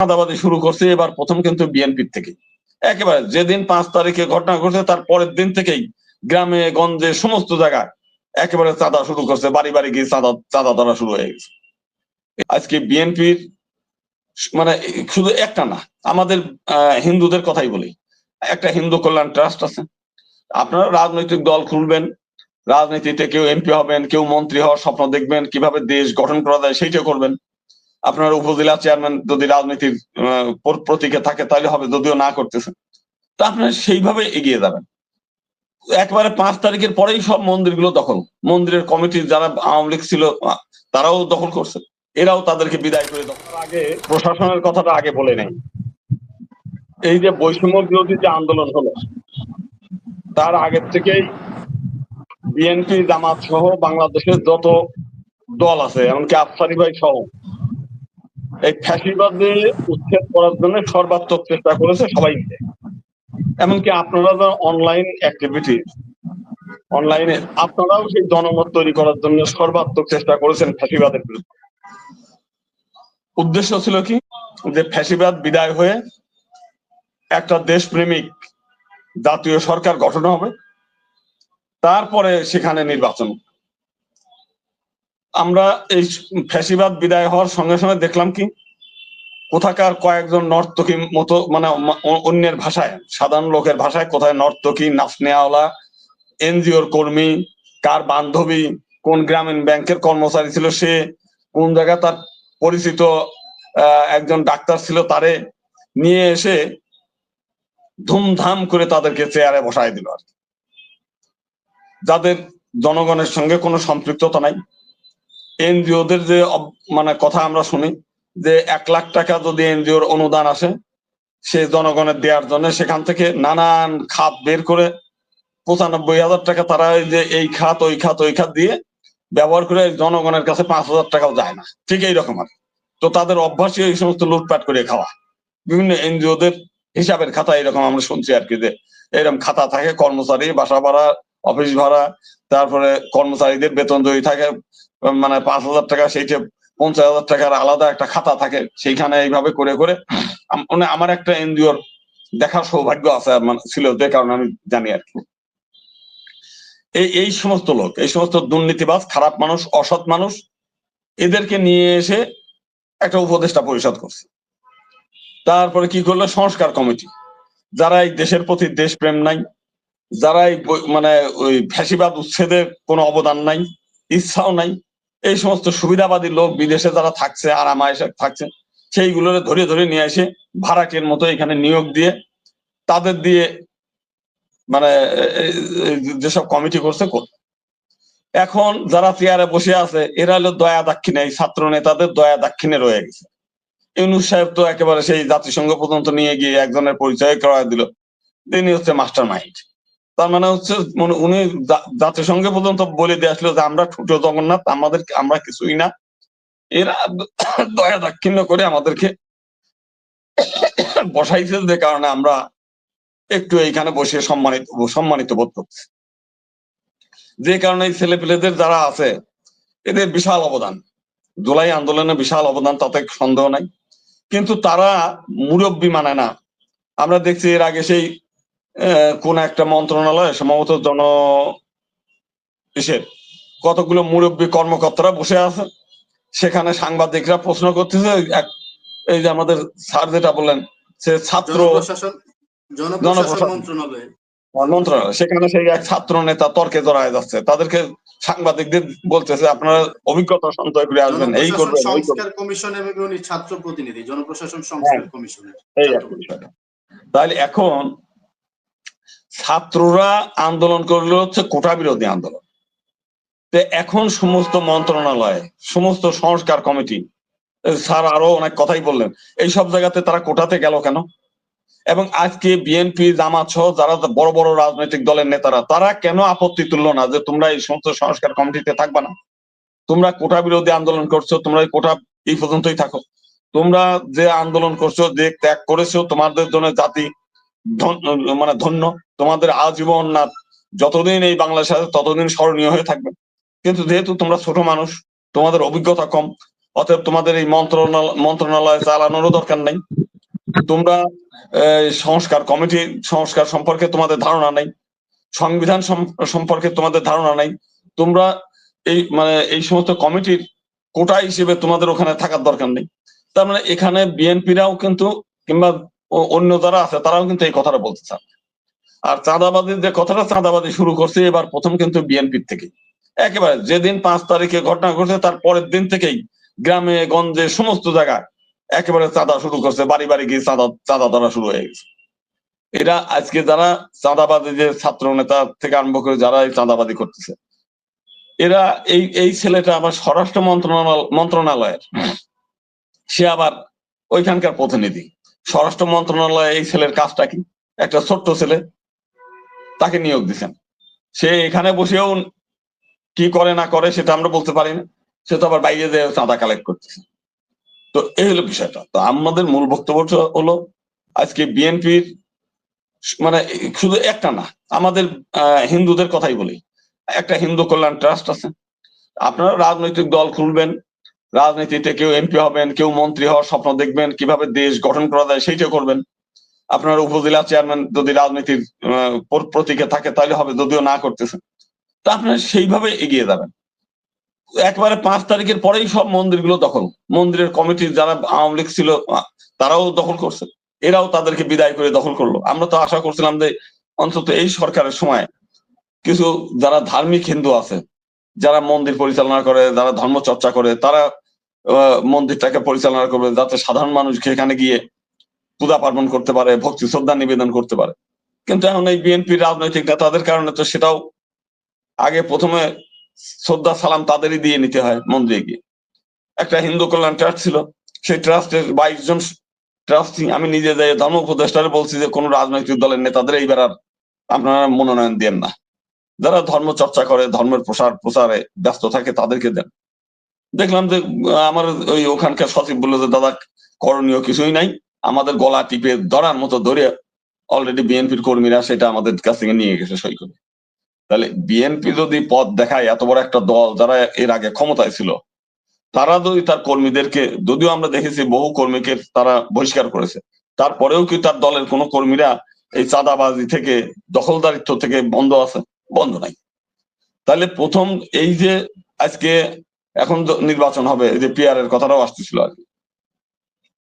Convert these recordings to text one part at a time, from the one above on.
চাঁদাবাদি শুরু করছে এবার প্রথম কিন্তু বিএনপির থেকে। একেবারে যেদিন পাঁচ তারিখে ঘটনা ঘটছে, তার পরের দিন থেকেই গ্রামে, গঞ্জে, সমস্ত জায়গায় একেবারে চাঁদা শুরু করছে, বাড়ি বাড়ি গিয়ে চাঁদা চাঁদা ধরা শুরু হয়ে গেছে। আজকে বিএনপির মানে শুধু একটা না, আমাদের হিন্দুদের কথাই বলি। একটা হিন্দু কল্যাণ ট্রাস্ট আছে। আপনারা রাজনৈতিক দল খুলবেন, রাজনীতিতে কেউ এমপি হবেন, কেউ মন্ত্রী হওয়ার স্বপ্ন দেখবেন, কীভাবে দেশ গঠন করা যায় সেইটা করবেন। আপনার উপজেলা চেয়ারম্যান যদি রাজনীতির প্রতীকে থাকে, তাহলে হবে, যদিও না করতেছে তা আপনারা সেইভাবে এগিয়ে যাবেন। একবারে পাঁচ তারিখের পরেই সব মন্দিরগুলো দখল। মন্দিরের কমিটির যারা আওয়ামী লীগ ছিল তারাও দখল করছে। এরাও তাদেরকে বিদায় করে দখল আগে প্রশাসনের কথাটা আগে বলে নেই। এই যে বৈষম্য বিরোধী যে আন্দোলন হলো, তার আগের থেকেই বিএনপি, জামাত সহ বাংলাদেশের যত দল আছে, এমনকি আফসারি ভাই সহ এই ফ্যাসিবাদে উচ্ছেদ করার জন্য সর্বাত্মক চেষ্টা করেছে সবাই এমনকি আপনারা যা অনলাইন অ্যাক্টিভিটি অনলাইনে আপনারাও সেই জনমত তৈরি করার জন্য সর্বাত্মক চেষ্টা করেছেন ফ্যাসিবাদের বিরুদ্ধে। উদ্দেশ্য ছিল কি? যে ফ্যাসিবাদ বিদায় হয়ে একটা দেশপ্রেমিক জাতীয় সরকার গঠন হবে, তারপরে সেখানে নির্বাচন। আমরা এই ফ্যাসিবাদ বিদায় হওয়ার সঙ্গে সঙ্গে দেখলাম কি, কোথাকার কয়েকজন নর্তকী মতো মানে অন্যের ভাষায়, সাধারণ লোকের ভাষায় কোথায় নর্তকী নাচনেওয়ালা এনজিওর কর্মী, কার বান্ধবী, কোন গ্রামীণ ব্যাংকের কর্মচারী ছিল সে, কোন জায়গায় তার পরিচিত একজন ডাক্তার ছিল তারে নিয়ে এসে ধুমধাম করে তাদেরকে চেয়ারে বসায় দিল আর। যাদের জনগণের সঙ্গে কোনো সম্পৃক্ততা নাই এনজিওদের যে মানে কথা আমরা শুনি, যে এক লাখ টাকা যদি এনজিওর অনুদান আসে, সে জনগণের দেওয়ার জন্য সেখান থেকে নানান খাত বের করে পঁচানব্বই হাজার টাকা তারা যে এই খাত, ওই খাত ওই খাত দিয়ে ব্যবহার করে জনগণের কাছে পাঁচ হাজার টাকাও যায় না। ঠিক এইরকম আর তো তাদের অভ্যাসই এই সমস্ত লুটপাট করে খাওয়া। বিভিন্ন এনজিওদের হিসাবের খাতা এরকম আমরা শুনছি আর কি যে এরকম খাতা থাকে, কর্মচারী, বাসা ভাড়া অফিস ভাড়া, তারপরে কর্মচারীদের বেতন যদি থাকে মানে পাঁচ হাজার টাকা সেইটা পঞ্চাশ হাজার টাকার আলাদা একটা খাতা থাকে, সেইখানে এইভাবে করে করে মানে আমার একটা এনজিওর দেখার সৌভাগ্য আছে মানে ছিল যে কারণে আমি জানি আর কি। এই এই সমস্ত লোক, এই সমস্ত দুর্নীতিবাজ, খারাপ মানুষ, অসৎ মানুষ, এদেরকে নিয়ে এসে একটা উপদেষ্টা পরিষদ করছে। তারপরে কি করল? সংস্কার কমিটি। যারা এই দেশের প্রতি দেশপ্রেম নাই যারা এই বই- মানে ওই ফ্যাসিবাদ উচ্ছেদের কোনো অবদান নাই, ইচ্ছাও নাই, এই সমস্ত সুবিধাবাদী লোক বিদেশে যারা থাকছে আরামায়েশে থাকছে সেইগুলো ধরে ধরে নিয়ে এসে ভাড়াটের মতো এখানে নিয়োগ দিয়ে, তাদের দিয়ে মানে যেসব কমিটি করছে। এখন যারা চেয়ারে বসে আছে, এরা হলো দয়া দাক্ষিণে এই ছাত্র নেতাদের দয়া দাক্ষিণে রয়ে গেছে ইউনুস সাহেব তো একেবারে সেই জাতিসংঘ পর্যন্ত নিয়ে গিয়ে একজনের পরিচয় করায় দিল, তিনি হচ্ছে মাস্টার মাইন্ড তার মানে হচ্ছে উনি জাতিসংঘে পর্যন্ত বলে দিয়ে আসলো যে আমরা ছোট জগন্নাথ আমাদের আমরা কিছুই না। এরা দয়া দাক্ষিণ্য করে আমাদেরকে বসাইছে যে কারণে আমরা একটু এইখানে বসে সম্মানিত সম্মানিত বোধ করছি। যে কারণে এই ছেলে পেলেদের যারা আছে, এদের বিশাল অবদান। জুলাই আন্দোলনে বিশাল অবদান, তাতে সন্দেহ নাই। কিন্তু তারা মুরব্বী মানে না। আমরা দেখছি এর আগে সেই কোন একটা মন্ত্রণালয় সম্ভবত জন ইসের কতগুলো মুরব্বী কর্মকর্তারা বসে আছে। সেখানে সাংবাদিকরা প্রশ্ন করতেছে এক- এই যে আমাদের স্যার যেটা বললেন সে ছাত্র জনপ্রশাসন। মন্ত্রণালয়। সেখানে সেই এক ছাত্র নেতা তর্কে জড়ায় যাচ্ছে। তাদেরকে সাংবাদিকদের বলতেছে আপনারা অভিজ্ঞতা সঞ্চয় করে আসবেন এই করবেন সংস্কার কমিশনের এবং ছাত্র প্রতিনিধি জনপ্রশাসন সংস্কার কমিশনের এই আর কি। বিষয়টা তাহলে এখন ছাত্ররা আন্দোলন করলে হচ্ছে কোটা বিরোধী আন্দোলন। তো এখন সমস্ত মন্ত্রণালয়, সমস্ত সংস্কার কমিটি স্যার আরও অনেক কথাই বললেন এই সব জায়গাতে তারা কোটাতে গেল কেন? এবং আজকে বিএনপি জামাত সহ যারা বড় বড় রাজনৈতিক দলের নেতারা, তারা কেন আপত্তি তুললো না যে তোমরা এই সমস্ত সংস্কার কমিটিতে থাকবা না? তোমরা কোটা বিরোধী আন্দোলন করছ, তোমরা এই কোটা এই পর্যন্তই থাকো। তোমরা যে আন্দোলন করছ, যে ত্যাগ করেছ তোমাদের জন্য জাতি মানে ধন্য, তোমাদের আজীবন না, যতদিন এই বাংলাদেশ আছে, ততদিন স্মরণীয় হয়ে থাকবে। কিন্তু যেহেতু তোমরা ছোট মানুষ, তোমাদের অভিজ্ঞতা কম, অতএব তোমাদের এই মন্ত্রণালয় চালানোরও দরকার নাই। তোমরা সংস্কার কমিটি সংস্কার সম্পর্কে তোমাদের ধারণা নাই, সংবিধান সম্পর্কে তোমাদের ধারণা নাই। তোমরা এই মানে এই সমস্ত কমিটির কোটা হিসেবে তোমাদের ওখানে থাকার দরকার নেই। তার মানে এখানে বিএনপিরাও কিন্তু, কিংবা অন্য যারা আছে, তারাও কিন্তু এই কথাটা বলতে চান। আর চাঁদাবাদীর যে কথাটা চাঁদাবাদী শুরু করছে, এবার প্রথম কিন্তু বিএনপির থেকে। একেবারে যেদিন পাঁচ তারিখে ঘটনা ঘটছে, তার পরের দিন থেকেই গ্রামে, গঞ্জে, সমস্ত জায়গায় একেবারে চাঁদা শুরু করছে, বাড়ি বাড়ি গিয়ে চাঁদা চাঁদা ধরা শুরু হয়ে গেছে। এরা আজকে যারা চাঁদাবাদী যে ছাত্র নেতা থেকে আরম্ভ করে যারা এই চাঁদাবাদী করতেছে, এরা এই এই ছেলেটা আবার স্বরাষ্ট্র মন্ত্রণালয়, মন্ত্রণালয়ের, সে আবার ওইখানকার প্রতিনিধি। স্বরাষ্ট্র মন্ত্রণালয়ে এই ছেলের কাজটা কি? একটা ছোট্ট ছেলে তাকে নিয়োগ দিচ্ছেন সে এখানে বসেও কি করে না করে সেটা আমরা বলতে পারি না। সে তো আবার বাইরে যেয়ে চাঁদা কালেক্ট করতেছে। তো এই হলো বিষয়টা। তো আমাদের মূল বক্তব্য হলো, আজকে বিএনপির মানে শুধু একটা না, আমাদের হিন্দুদের কথাই বলি। একটা হিন্দু কল্যাণ ট্রাস্ট আছে। আপনারা রাজনৈতিক দল খুলবেন রাজনীতিতে কেউ এমপি হবেন, কেউ মন্ত্রী হওয়ার স্বপ্ন দেখবেন, কীভাবে দেশ গঠন করা যায় সেইটা করবেন। আপনার উপজেলা চেয়ারম্যান যদি রাজনীতির প্রতীকে থাকে, তাহলে হবে, যদিও না করতেছেন তা আপনারা সেইভাবে এগিয়ে যাবেন। একবারে পাঁচ তারিখের পরেই সব মন্দিরগুলো দখল। মন্দিরের কমিটির যারা আওয়ামী লীগ ছিল, তারাও দখল করছে। এরাও তাদেরকে বিদায় করে দখল করল। আমরা তো আশা করছিলাম যে অন্তত এই সরকারের সময় কিছু যারা ধার্মিক হিন্দু আছে, যারা মন্দির পরিচালনা করে, যারা ধর্ম চর্চা করে, তারা মন্দিরটাকে পরিচালনা করবে যাতে সাধারণ মানুষ এখানে গিয়ে পূজা পার্বণ করতে পারে, ভক্তি শ্রদ্ধা নিবেদন করতে পারে। কিন্তু এখন এই বিএনপি রাজনৈতিক নেতাদের কারণে তো সেটাও আগে প্রথমে শ্রদ্ধা, সালাম তাদেরই দিয়ে নিতে হয় মন্দিরে গিয়ে। একটা হিন্দু কল্যাণ ট্রাস্ট ছিল, সেই ট্রাস্টের বাইশ জন ট্রাস্টি, আমি নিজে যাই ধর্ম উপদেষ্টারে বলছি যে কোন রাজনৈতিক দলের নেতাদের এইবার আর আপনারা মনোনয়ন দেন না। যারা ধর্ম চর্চা করে, ধর্মের প্রসার, প্রচারে ব্যস্ত থাকে তাদেরকে দেন। দেখলাম যে আমার ওই ওখানকার সচিব বলল যে, দাদা, করণীয় কিছুই নাই। আমাদের গলা টিপে ধরার মতো ধরে অলরেডি বিএনপির কর্মীরা সেটা আমাদের কাছ থেকে নিয়ে গেছে সই করে। তাহলে বিএনপি যদি পথ দেখায়, এত বড় একটা দল যারা এর আগে ক্ষমতায় ছিল, তারা যদি তার কর্মীদেরকে, যদিও আমরা দেখেছি বহু কর্মীকে তারা বহিষ্কার করেছে, তারপরেও কি তার দলের কোনো কর্মীরা এই চাঁদাবাজি থেকে, দখলদারিত্ব থেকে বন্ধ আছে? বন্ধ নাই। তাহলে প্রথম এই যে আজকে এখন তো নির্বাচন হবে যে পিআর এর কথাটাও আসতেছিল আর কি।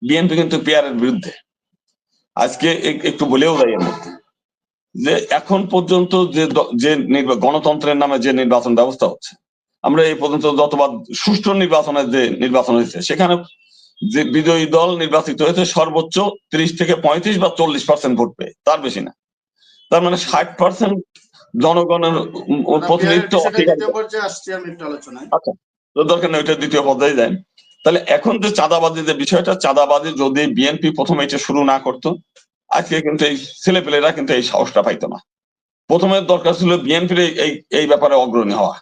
বিএনপি কিন্তু পিআর এর বিরুদ্ধে। আজকে একটু বলেও যায় এর মধ্যে। যে এখন পর্যন্ত যে যে গণতন্ত্রের নামে যে নির্বাচন ব্যবস্থা হচ্ছে আমরা এই পর্যন্ত যতবার সুষ্ঠু নির্বাচনের যে নির্বাচন হয়েছে সেখানে যে বিজয়ী দল নির্বাচিত হয়েছে সর্বোচ্চ ত্রিশ থেকে পঁয়ত্রিশ বা চল্লিশ পার্সেন্ট ভোট পেয়ে তার বেশি না। তার মানে ষাট পার্সেন্ট জনগণের প্রতিনিধিত্ব বিষয়টা দরকার নেই ওইটা দ্বিতীয় পর্যায়ে যায়। তাহলে এখন যে চাঁদাবাজি যে বিষয়টা, চাঁদাবাজি যদি বিএনপি প্রথমে এটা শুরু না করতো, আজকে কিন্তু এই ছেলেপেলেরা কিন্তু এই সাহসটা না। প্রথমে দরকার ছিল বিএনপির এই এই ব্যাপারে অগ্রণী হওয়া।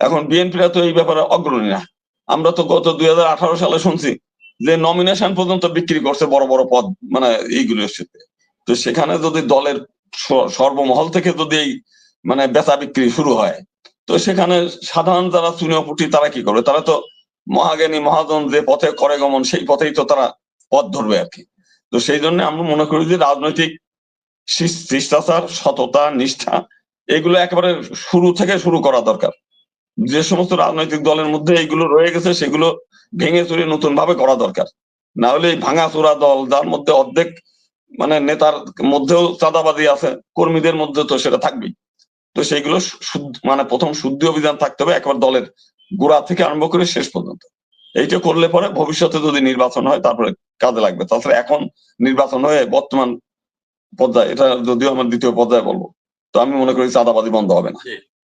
এখন বিএনপিরা তো এই ব্যাপারে অগ্রণী না। আমরা তো গত দুই হাজার আঠারো সালে শুনছি যে নমিনেশন পর্যন্ত বিক্রি করছে বড় বড় পদ মানে এইগুলোর সাথে তো সেখানে যদি দলের সর্বমহল থেকে যদি এই মানে বেচা বিক্রি শুরু হয় তো সেখানে সাধারণ যারা চুনিয়পুটি তারা কি করবে? তারা তো মহাজ্ঞানী, মহাজন যে পথে করে গমন, সেই পথেই তো তারা পথ ধরবে আর কি। তো সেই জন্য আমরা মনে করি যে রাজনৈতিক শিষ্টাচার সততা, নিষ্ঠা, এগুলো একেবারে শুরু থেকে শুরু করা দরকার। যে সমস্ত রাজনৈতিক দলের মধ্যে এইগুলো রয়ে গেছে, সেগুলো ভেঙে চুরে নতুন ভাবে করা দরকার। না হলে এই ভাঙা চোরা দল, যার মধ্যে অর্ধেক মানে নেতার মধ্যেও চাঁদাবাজি আছে, কর্মীদের মধ্যে তো সেটা থাকবেই। তো সেইগুলো মানে প্রথম শুদ্ধি অভিযান থাকতে হবে একবার দলের গোড়া থেকে আরম্ভ করে শেষ পর্যন্ত। এইটা করলে পরে ভবিষ্যতে যদি নির্বাচন হয় তারপরে কাজে লাগবে। তাছাড়া এখন নির্বাচন হয়ে বর্তমান পর্যায়ে, এটা যদিও আমার দ্বিতীয় পর্যায়ে বলব, তো আমি মনে করি চাঁদাবাজি বন্ধ হবে না।